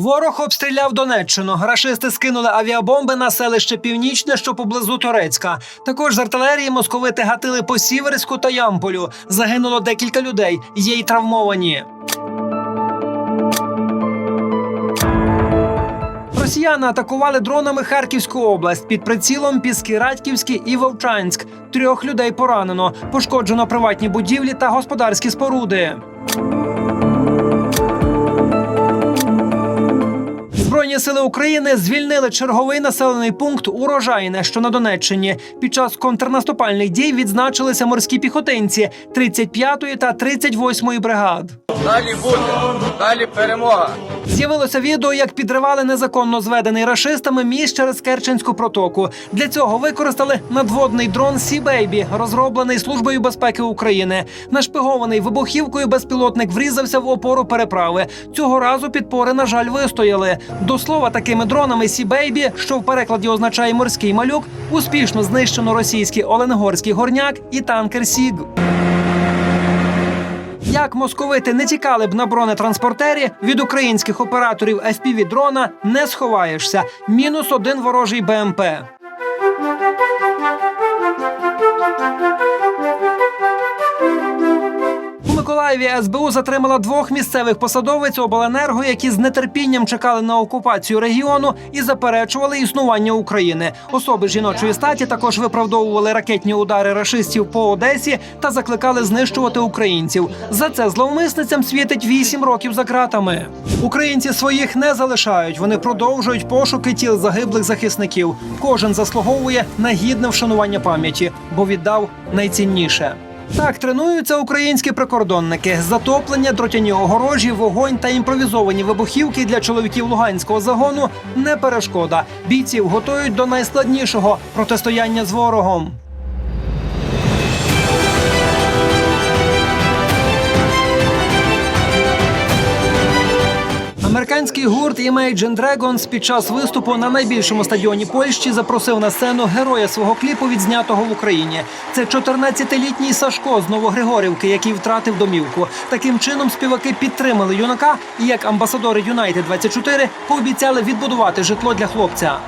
Ворог обстріляв Донеччину. Рашисти скинули авіабомби на селище Північне, що поблизу Торецька. Також з артилерії московити гатили по Сіверську та Ямполю. Загинуло декілька людей. Є й травмовані. Росіяни атакували дронами Харківську область під прицілом Піски Радьківський і Вовчанськ. Трьох людей поранено. Пошкоджено приватні будівлі та господарські споруди. Збройні сили України звільнили черговий населений пункт Урожайне, що на Донеччині. Під час контрнаступальних дій відзначилися морські піхотинці 35-ї та 38-ї бригад. Далі буде, далі перемога. З'явилося відео, як підривали незаконно зведений рашистами міст через Керченську протоку. Для цього використали надводний дрон Сі Бейбі, розроблений службою безпеки України. Нашпигований вибухівкою безпілотник врізався в опору переправи. Цього разу підпори, на жаль, вистояли. До слова, такими дронами Сі Бейбі, що в перекладі означає морський малюк, успішно знищено російський Оленгорський горняк і танкер Сіг. Як московити не тікали б на бронетранспортері, від українських операторів fpv дрона не сховаєшся. Мінус один ворожий БМП. Миколаєві СБУ затримала двох місцевих посадовиць обленерго, які з нетерпінням чекали на окупацію регіону і заперечували існування України. Особи жіночої статі також виправдовували ракетні удари рашистів по Одесі та закликали знищувати українців. За це зловмисницям світить вісім років за ґратами. Українці своїх не залишають. Вони продовжують пошуки тіл загиблих захисників. Кожен заслуговує на гідне вшанування пам'яті, бо віддав найцінніше. Так тренуються українські прикордонники. Затоплення, дротяні огорожі, вогонь та імпровізовані вибухівки для чоловіків луганського загону не перешкода. Бійців готують до найскладнішого протистояння з ворогом. Американський гурт Imagine Dragons під час виступу на найбільшому стадіоні Польщі запросив на сцену героя свого кліпу, відзнятого в Україні. Це 14-літній Сашко з Новогригорівки, який втратив домівку. Таким чином співаки підтримали юнака і як амбасадори Юнайтед 24 пообіцяли відбудувати житло для хлопця.